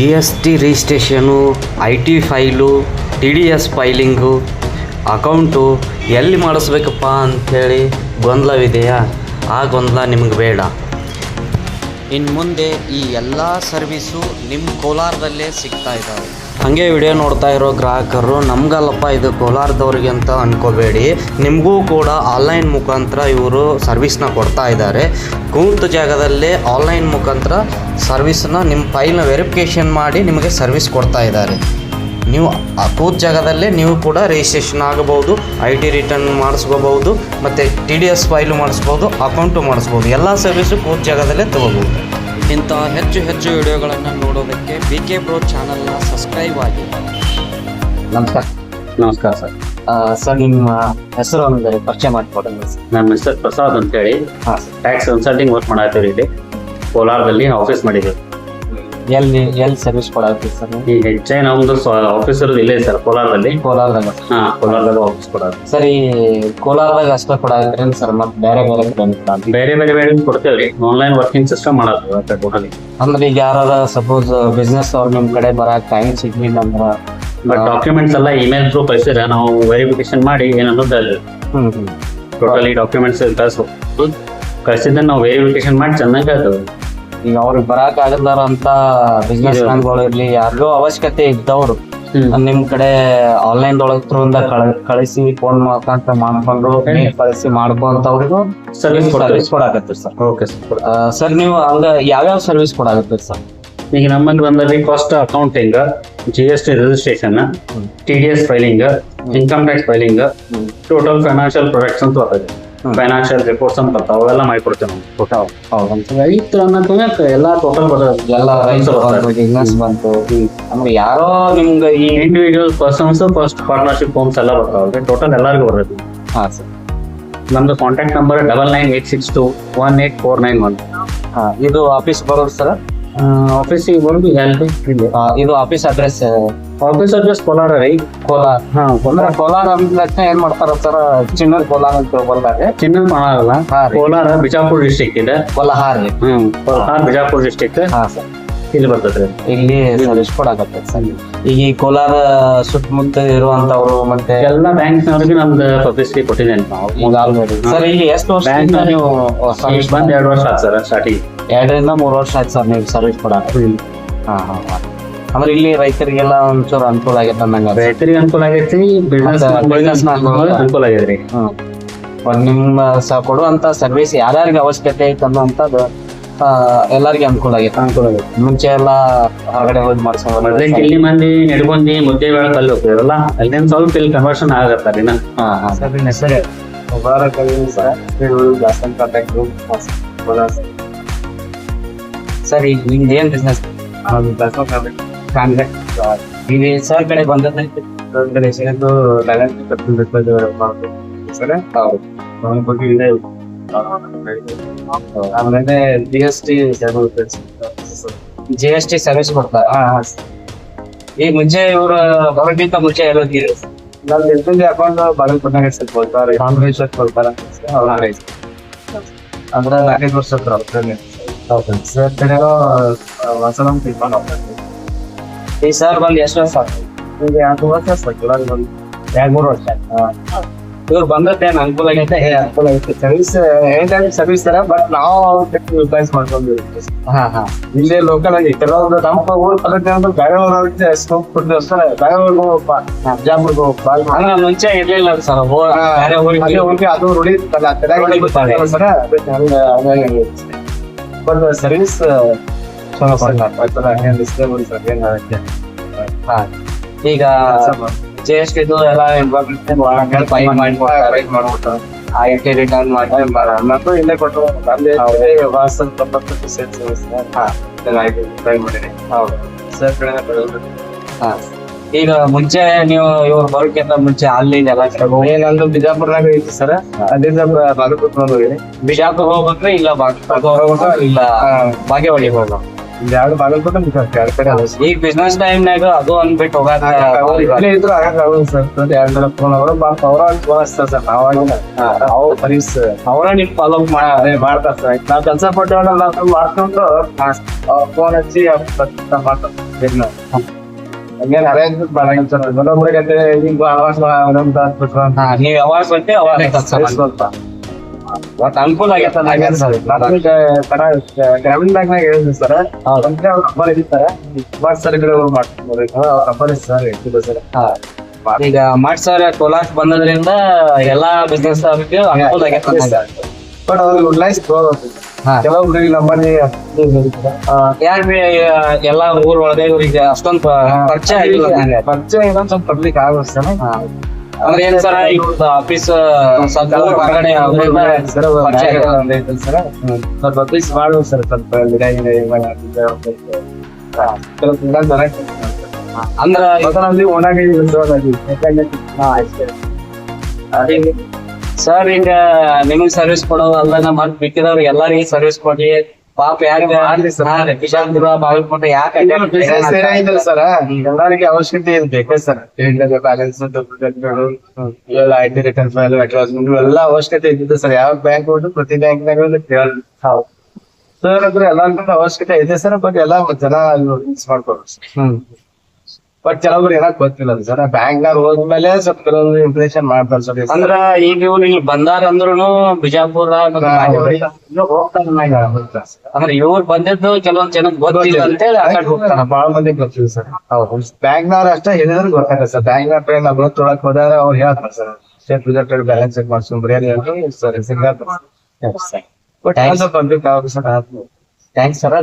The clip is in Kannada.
G S T registration, I T file, T D S filing, account ಎಲ್ಲಿ ಮಾಡಿಸ್ಬೇಕಪ್ಪ ಅಂಥೇಳಿ ಗೊಂದಲವಿದೆಯಾ? ಆ ಗೊಂದಲ ನಿಮಗೆ ಬೇಡ. ಇನ್ನು ಮುಂದೆ ಈ ಎಲ್ಲ ಸರ್ವಿಸು ನಿಮ್ಮ ಕೋಲಾರದಲ್ಲೇ ಸಿಗ್ತಾ ಇದ್ದಾವೆ ಹಾಗೆ ವಿಡಿಯೋ ನೋಡ್ತಾ ಇರೋ ಗ್ರಾಹಕರು, ನಮ್ಗಲ್ಲಪ್ಪ ಇದು ಕೋಲಾರದವ್ರಿಗೆ ಅಂತ ಅನ್ಕೋಬೇಡಿ. ನಿಮಗೂ ಕೂಡ ಆನ್ಲೈನ್ ಮುಖಾಂತರ ಇವರು ಸರ್ವಿಸ್ನ ಕೊಡ್ತಾ ಇದ್ದಾರೆ. ಕೂತು ಜಾಗದಲ್ಲೇ ಆನ್ಲೈನ್ ಮುಖಾಂತರ ಸರ್ವಿಸ್ನ ನಿಮ್ಮ ಫೈಲ್ನ ವೆರಿಫಿಕೇಷನ್ ಮಾಡಿ ನಿಮಗೆ ಸರ್ವಿಸ್ ಕೊಡ್ತಾ ಇದ್ದಾರೆ. ನೀವು ಆ ಕೂತ ಜಾಗದಲ್ಲೇ ನೀವು ಕೂಡ ರಿಜಿಸ್ಟ್ರೇಷನ್ ಆಗಬಹುದು ಐ ಟಿ ರಿಟರ್ನ್ ಮಾಡಿಸ್ಕೋಬಹುದು ಮತ್ತು ಟಿ ಡಿ ಎಸ್ ಫೈಲು ಮಾಡಿಸ್ಬೋದು ಅಕೌಂಟು ಮಾಡಿಸ್ಬೋದು. ಎಲ್ಲ ಸರ್ವಿಸು ಕೂತ ಜಾಗದಲ್ಲೇ ತೊಗೋಬೋದು. ಇಂಥ ಹೆಚ್ಚು ಹೆಚ್ಚು ವಿಡಿಯೋಗಳನ್ನು ನೋಡೋದಕ್ಕೆ ಬಿ ಕೆ ಬ್ರೋ ಚಾನಲ್ನ ಸಬ್ಸ್ಕ್ರೈಬ್ ಆಗಿ. ನಮಸ್ಕಾರ. ನಮಸ್ಕಾರ ಸರ್. ಸರ್ ನಿಮ್ಮ ಹೆಸರು ಒಂದು ಪರಿಚಯ ಮಾಡಿಕೊಡೋಣ ಸರ್. ನನ್ನ ಮಿಸ್ಟರ್ ಪ್ರಸಾದ್ ಅಂತೇಳಿ. ಹಾಂ ಸರ್. ಟ್ಯಾಕ್ಸ್ ಕನ್ಸಲ್ಟಿಂಗ್ ವರ್ಕ್ ಮಾಡತ್ತೀವಿ ಇಲ್ಲಿ. ಕೋಲಾರದಲ್ಲಿ ಆಫೀಸ್ ಮಾಡಿದ್ದೀವಿ. ಎಲ್ಲಿ ಎಲ್ಲಿ ಸರ್ವಿಸ್ ಕೊಡಾಗ್ತೀವಿ ಸರ್ ನೀವು? ಈ ಹೆಚ್ಚಾಗಿ ನಮ್ದು ಆಫೀಸ್ ಇರೋದು ಇಲ್ಲೇ ಸರ್ ಕೋಲಾರದಲ್ಲಿ. ಕೋಲಾರದಾಗ. ಹಾ ಕೋಲಾರದಾಗ ಆಫೀಸ್ ಕೊಡೋದು. ಸರ್ ಈ ಕೋಲಾರದಾಗ ಅಷ್ಟೇ ಕೊಡಾಗ್ತೀರಿ ಸರ್ ಮತ್ತೆ ಬೇರೆ ಬೇರೆ ಕಡೆ ಅಂತ ಬೇರೆ ಬೇರೆ ಬೇರೆ ಕೊಡ್ತೇವ್ರಿ ಆನ್ಲೈನ್ ವರ್ಕಿಂಗ್ ಸಿಸ್ಟಮ್ ಮಾಡೋದು ಟೋಟಲಿ ಅಂದ್ರೆ ಈಗ ಯಾರಾರ ಸಪೋಸ್ ಬಿಸ್ನೆಸ್ ಅವ್ರು ನಿಮ್ಮ ಕಡೆ ಬರಕ್ ಟೈಮ್ ಸಿಗ್ಲಿಲ್ಲ ಅಂದ್ರೆ ಬಟ್ ಡಾಕ್ಯುಮೆಂಟ್ಸ್ ಎಲ್ಲ ಇಮೇಲ್ ಥ್ರೂ ಕಳಿಸಿದ್ರೆ ನಾವು ವೆರಿಫಿಕೇಶನ್ ಮಾಡಿ ಏನನ್ನೋದು ಹ್ಮ್ ಹ್ಮ್. ಟೋಟಲಿ ಡಾಕ್ಯುಮೆಂಟ್ಸ್ ಕಳಿಸ್ಬೇಕು ಕಳಿಸಿದ್ರೆ ನಾವು ವೆರಿಫಿಕೇಶನ್ ಮಾಡಿ ಚೆನ್ನಾಗಿ ಹೇಳ್ತೇವೆ ಈಗ ಅವ್ರಿಗೆ ಬರಕ್ ಆಗದಾರ ಅಂತ ಬಿಸ್ನೆಸ್ ಮ್ಯಾನ್ ಮ್ಯಾನ್ಗಳು ಇರ್ಲಿ ಯಾರಿಗೋ ಅವಶ್ಯಕತೆ ಇದ್ದವ್ರು ನಿಮ್ ಕಡೆ ಆನ್ಲೈನ್ ದೊಳಗ ಥ್ರೂಂದ ಕಳಿಸಿ ಫೋನ್ ಮಾಡ್ಕೊಂತ ಮಾಡ್ಕೊಂಡು ಕಳಿಸಿ ಮಾಡ್ಕೊಂತವ್ರಿಗೂ ಸರ್ವಿಸ್ ಸರ್ವಿಸ್ ಕೊಡಾಕತ್ತೀರಿ ಸರ್ ಓಕೆ ಸರ್ ಸರ್ ನೀವು ಹಂಗ ಯಾವ್ಯಾವ ಸರ್ವಿಸ್ ಕೊಡಾಕತ್ತೀರಿ ಸರ್ ಈಗ ನಮ್ಮಲ್ಲಿ ಬಂದಲ್ಲಿ first accounting G S T registration T D S filing income tax filing total financial products ಅಂತ ಬರ್ತದೆ. ಫೈನಾನ್ಷಿಯಲ್ ರಿಪೋರ್ಟ್ಸ್ ಅಂತ ಬರ್ತಾವೆ ಅವೆಲ್ಲ ಮಾಡಿಕೊಡ್ತೇವೆ ನಾವು ಟೋಟಲ್ ಹೌದು. ರೈತರು ಅನ್ನೋದು ಎಲ್ಲ ಟೋಟಲ್ ಬರ್ತದೆ ಎಲ್ಲ ರೈತರು ಬಂತು ಬಿಸ್ನೆಸ್ ಬಂತು ಅಂದ್ರೆ ಯಾರೋ ನಿಮ್ಗೆ ಈ individual persons first partnership homes ಎಲ್ಲ ಬರ್ತಾವೆ ಟೋಟಲ್ ಎಲ್ಲರಿಗೂ ಬರ್ತದೆ ಹಾಂ ಸರ್ ನಮ್ದು contact number double nine eight six two one eight four nine one ಹಾ ಇದು ಆಫೀಸ್ ಬರೋದು ಸರ್ ಆಫೀಸಿಗೆ ಬರೋದು ಇಲ್ಲಿ. ಇದು office address office address Kolar ರೀ. ಕೋಲಾರ ಹಾ ಅಂದ್ರೆ ಕೋಲಾರ ಅಂದ ತಕ್ಷಣ ಏನ್ ಮಾಡ್ತಾರ ಸರ್ ಚಿನ್ನದ ಕೋಲಾರ ಅಂತ ತಿಳ್ಕೊಳ್ತಾರೆ. ಚಿನ್ನದ ಮಾಡಲ್ಲ ಕೋಲಾರ ಬಿಜಾಪುರ ಡಿಸ್ಟಿಕ್ ಇದೆ. ಕೋಲಾರ ರೀ. ಹ್ಮ್. ಕೋಲಾರ ಬಿಜಾಪುರ ಡಿಸ್ಟಿಕ್ ಹಾ ಸರ್ ಇಲ್ಲಿ ಬರ್ತದೆ ಇಲ್ಲಿ ಕೊಡಾಕತ್ತೆ ಸರ್ ಈಗ ಈ ಕೋಲಾರ ಸುತ್ತಮುತ್ತ ಇರುವಂತವ್ರು ಮತ್ತೆ ಎಲ್ಲ ಬ್ಯಾಂಕ್ನವ್ರಿಗೆ ನಮ್ದು ಪಬ್ಲಿಸಿಟಿ ಕೊಟ್ಟಿದ್ದೇನೆ ನಾವು. ಸರ್ ಇಲ್ಲಿ ಎಷ್ಟು ವರ್ಷ ಬ್ಯಾಂಕ್ ನೀವು ಬಂದ್ ಎರಡು ವರ್ಷ ಆಯ್ತು ಸರ್ ಸ್ಟಾರ್ಟಿಂಗ್ ಎರಡರಿಂದ ಮೂರು ವರ್ಷ ಆಯ್ತು ಸರ್ ನೀವು ಸರ್ವಿಸ್ ಕೊಡಾಕ ಹಾ ಹಾ ಹಾ. ಅಂದ್ರೆ ಇಲ್ಲಿ ರೈತರಿಗೆಲ್ಲ ಒಂಚೂರು ಅನುಕೂಲ ಆಗೈತೆ ಅಂದಂಗ ರೈತರಿಗೆ ಅನುಕೂಲ ಆಗೈತಿ ಬಿಸ್ನೆಸ್ ಅನುಕೂಲ ಆಗೈತ್ರಿ ಒಂದು ನಿಮ್ಮ ಸ ಕೊಡುವಂತ ಸರ್ವಿಸ್ ಯಾರ್ಯಾರಿಗೆ ಅವಶ್ಯಕತೆ ಐತೆ ಅನ್ನೋಂಥದ್ದು ಎಲ್ಲರಿಗೆ ಅನುಕೂಲ ಆಗೈತೆ. ಅನುಕೂಲ ಆಗೈತೆ. ಮುಂಚೆ ಎಲ್ಲ ಹೊರಗಡೆ ಹೋಗಿ ಮಾಡ್ಸೋದು ಮೊದ್ಲಿನ ಇಲ್ಲಿ ಮಂದಿ ನಡ್ಕೊಂಡಿ ಮುದ್ದೆ ಬೇಳೆ ಕಲ್ಲು ಹೋಗ್ತಿರಲ್ಲ ಅಲ್ಲಿಂದ ಸ್ವಲ್ಪ ಇಲ್ಲಿ ಕನ್ವರ್ಷನ್ ಆಗತ್ತಾರ ಇನ್ನ ಹಾಂ ಸರಿ ಸರಿ ಹೆಸರು ಕಾಂಟ್ಯಾಕ್ಟ್ ಗ್ರೂಪ್ ಈಗ ನಿಮ್ದು ಏನ್ ಬಿಸ್ನೆಸ್ ಅದು ದಾಸನ್ ಕಾಂಟ್ಯಾಕ್ಟ್ ಕಾಂಟ್ರಾಕ್ಟ್ ಈಗ ಸರ್ ಕಡೆ ಬಂದದೈತಿ ನನ್ನ ಹೆಸರು ನೈಂಟಿ ಪರ್ಸೆಂಟ್ ಮಾಡ್ಬೇಕು ಸರ್ ಅವನ ಬಗ್ಗೆ ಇದೆ ಆಮೇಲೆ G S T G S T service ಕೊಡ್ತಾರೆ ಈಗ ಮುಂಚೆ ಇವರು ಬರೋಕ್ಕಿಂತ ಮುಂಚೆ ಇರೋದಿಲ್ಲ ನಾನು ಎಲ್ಪಿಜಿ ಅಕೌಂಟ್ ಬಾಗಲಕೋಟೆಗೆ ಸರ್ ಕೊಡ್ತಾರೆ ಕಾಂಗ್ರೆಸ್ ಕೊಡ್ತಾರೆ ಅವ್ರ ಅಂದ್ರೆ ನಾಲ್ಕೈದು ವರ್ಷ ಹತ್ರ ಅವ್ರನ್ನೇ. ಸರ್ ಕಡೆನೂ ವಸಲಂ ತಿಳ್ಕೊಂಡು ಹೋಗ್ತಾರೆ ಈ ಸರ್ ಬಂದು ಎಷ್ಟು ವರ್ಷ ಆಯ್ತು? ಈಗ ಎರಡು ವರ್ಷ ಸರ್ ಒಂದು ಎರಡ್ ಮೂರು ವರ್ಷ ಇವ್ರು ಬಂದದ್ದೇನು ಅನುಕೂಲ ಆಗೈತೆ? ಏ, ಅನುಕೂಲ ಐತೆ ಸರ್ವಿಸ್ ಏನ್ ಸರ್ವಿಸ್ ತರ ಬಟ್ ನಾವು ರಿಪ್ಲೇಸ್ ಮಾಡ್ಕೊಂಡಿರ್ತೀವಿ ಹಾ ಹಾ. ಇಲ್ಲೇ ಲೋಕಲ್ ಆಗಿ ಕೆಲವೊಂದು ನಮ್ಮ ಊರು ಪದ್ಧತಿ ಅಂದ್ರೆ ಬೇರೆ ಊರವ್ರಿಗೆ ಸ್ಕೋಪ್ ಕೊಟ್ಟಿರ್ತಾರೆ ಬೇರೆ ಊರಿಗೆ ಹೋಗಪ್ಪ ಬಿಜಾಪುರ್ಗೆ ಹೋಗಪ್ಪ. ಅಂದ್ರೆ ಮುಂಚೆ ಇರ್ಲಿಲ್ಲ ಸರ್ ಬೇರೆ ಊರಿಗೆ. ಅಲ್ಲೇ ಹೋಗಿ ಅದು ರೂಢಿ ತಲೆಯಾಗ ರೂಢಿ ಬಿಡ್ತಾರೆ. ಬಟ್ ಸರ್ವಿಸ್ ಆಗತ್ತೆ ಹಾ. ಈಗ ಜಿ ಎಸ್ ಟಿ ಎಲ್ಲ ಆ ಟಿ ರಿಟರ್ನ್ ಮಾಡಿ ಇಲ್ಲೇ ಕೊಟ್ಟು ತೊಂಬತ್ತು ಹಾ. ಟ್ರೈ ಹೌದು. ಸರ್ ಕಡೆ ಹಾ. ಈಗ ಮುಂಚೆ ನೀವು ಇವ್ರು ಬರೋಕ್ಕಿಂತ ಮುಂಚೆ ಅಲ್ಲಿ ಎಲ್ಲ ಬಿಜಾಪುರ್ನಾಗ ಐತಿ ಸರ್ ಅಲ್ಲಿಂದ ಬಾಗಲಕೋಟೆ ಬಂದ್ರಿ ಬಿಜಾಪುರ ಹೋಗ್ಬೇಕ್ರೆ ಇಲ್ಲ ಬಾಗಲಕೋಟೆ ಇಲ್ಲ ಬಾಗೇವಾಡಿ ಹೋಗ್ಬೇಕು. ಎರಡು ಬಾಗಲಕೋಟೆ ಬಿಜಾಪುರ ಎರಡು ಕಡೆ ಅದ ಈಗ ಬಿಸ್ನೆಸ್ ಟೈಮ್ನಾಗ ಅದು ಅಂದ್ಬಿಟ್ಟು ಹೋಗಾಕ ಇಲ್ಲೇ ಇದ್ರು ಆಗಲ್ಲ ಸರ್ ಎರಡು ಜನ ಫೋನ್ ಅವರು ಬಾತ್ ಅವ್ರ ಫೋನ್ ಹಚ್ತಾರೆ ಸರ್ ನಾವಾಗಿಲ್ಲ ಅವು ಸರ್ವಿಸ್ ಅವರ ನಿಮ್ ಫಾಲೋ ಅದೇ ಮಾಡ್ತಾರೆ ಸರ್ ನಾವ್ ಕೆಲಸ ಕೊಟ್ಟೇವಲ್ಲ ನಾವು ಮಾಡ್ಕೊಂಡು ಫೋನ್ ಹಚ್ಚಿ ಅವ್ರ್ ಬರ್ತಾರೆ, ಮಾಡ್ತಾರೆ ಇಲ್ಲ ಹಂಗೇನ್ ಅರೇಂಜ್ ಮಾಡಂಗಿಲ್ಲ ಸರ್ ಒಂದೊಬ್ರಿಗಂತೆ ಈಗ ಆವಾಸ್ ಒಂದೊಂದು ತಾಸ್ ಬಿಟ್ರು ಅಂತ ಹಾ ನೀವ್ ಯಾವಾಗ ಬಂದ್ರೆ ಅವಾಗ ಕೆಲಸ ಮಾಡಿ ಸ್ವಲ್ಪ ಒಟ್ ಅನುಕೂಲ ಆಗೈತೆ ನನಗೆ ಗ್ರಾಮೀಣ ಹೇಳಿದ್ವಿ ಸರ್. ಅಂದ್ರೆ ಅವ್ರ ನಂಬರ್ ನಂಬರ್ ಇದೆ ಸರ್ ಸರ್. ಈಗ ಮಾಡ್ ಸರ್ ಕೋಲಾಸ್ ಬಂದದ್ರಿಂದ ಎಲ್ಲಾ ಬಿಸ್ನೆಸ್ ಅವ್ರಿಗೆ ಅನುಕೂಲ ಆಗೈತೆ ಅನ್ನಂಗೆ. ಬಟ್ ಅವ್ರಿಗೆ ಉಡ್ಲೈಸ್ ಹಾ. ಕೆಲವೊಬ್ರಿಗೆ ನಂಬರ್ ಯಾರ್ ಬಿ ಎಲ್ಲಾ ಊರ್ ಒಳಗೆ ಇವ್ರಿಗೆ ಅಷ್ಟೊಂದ್ ಪರಿಚಯ ಆಗಿಲ್ಲ. ಪರಿಚಯ ಇನ್ನೊಂದ್ ಸ್ವಲ್ಪ ಪಬ್ಲಿಕ್ ಆಗುತ್ತೆ. ಅಂದ್ರೆ ಏನ್ ಸರ್ ಈಗ ಆಫೀಸ್ ಸ್ವಲ್ಪ ಹೊರಗಡೆ. ಸ್ವಲ್ಪ ಪಬ್ಲಿಕ್ ಮಾಡುವ ಸರ್ ಸ್ವಲ್ಪ ಅಂದ್ರ ಮೊದಲಲ್ಲಿ ಒಣಗಿ ಸರ್. ಈಗ ನಿಮಗ್ ಸರ್ವಿಸ್ ಕೊಡೋದು ಅಲ್ಲ ಮತ್ ಬಿಕ್ಕಿದವ್ರಿಗೆ ಎಲ್ಲರಿಗೂ ಸರ್ವಿಸ್ ಕೊಡಿ ಪಾಪ ಯಾಕೆ ಮಾಡ್ಲಿ sir. ಬಿಜಾಪುರ ಬಾಗಲಕೋಟೆ ಯಾಕೆ ಸರ್? ಎಲ್ಲರಿಗೆ ಅವಶ್ಯಕತೆ ಇದೆ. ಬೇಕೇ ಸರ್. ಬ್ಯಾಲೆನ್ಸ್ ಇವೆಲ್ಲ ಐ ಟಿ ರಿಟರ್ನ್ ಫೈಲ್ ಎಲ್ಲ ಅವಶ್ಯಕತೆ ಇದ್ದಿದೆ ಸರ್. ಯಾವ ಬ್ಯಾಂಕ್ ಹೋದ್ರು ಪ್ರತಿ ಬ್ಯಾಂಕ್ ನಾಗ ಸರ್ ಅಂದ್ರೆ ಎಲ್ಲ ಅವಶ್ಯಕತೆ ಇದೆ ಸರ್ ಬಟ್ ಎಲ್ಲ ಜನ ಮಿಸ್ ಮಾಡ್ಕೊಳ್ರಿ ಹ್ಮ್. ಬಟ್ ಕೆಲವ್ರು ಏನಕ್ ಗೊತ್ತಿಲ್ಲ ಸರ್. ಬ್ಯಾಂಗ್ಳೂರ್ ಹೋದ್ಮೇಲೆ ಸ್ವಲ್ಪ ಕೆಲವೊಂದು ಇಂಪ್ರೆಷನ್ ಮಾಡ್ತಾರೆ ಸರ್. ಅಂದ್ರ ಈಗ ಇವ್ರು ಇಲ್ಲಿ ಬಂದಾರ ಅಂದ್ರೂ ಬಿಜಾಪುರ ಅಂದ್ರೆ ಇವ್ರು ಬಂದಿದ್ದು ಕೆಲವೊಂದ್ ಜನಕ್ಕೆ ಗೊತ್ತಿಲ್ಲ ಅಂತ ಹೇಳಿ ಕಡೆ ಹೋಗ್ತಾರ. ಬಹಳ ಮಂದಿ ಗೊತ್ತಿಲ್ಲ ಸರ್. ಬ್ಯಾಂಕ್ ನಾರ ಅಷ್ಟೇ ಹೇಳಿದ್ರೆ ಗೊತ್ತಾಗ ಸರ್. ಬ್ಯಾಂಕ್ ಟ್ರೈನ್ ನಾವು ಗೊತ್ತು ತೊಳಕ್ ಹೋದಾಗ ಅವ್ರು ಹೇಳ್ತಾರೆ sir. State result balance check ಮಾಡ್ಸ್ಕೊಂಡ್ biryani ಅಂತ sir. Singapore but sir public thanks sir? Thanks sir.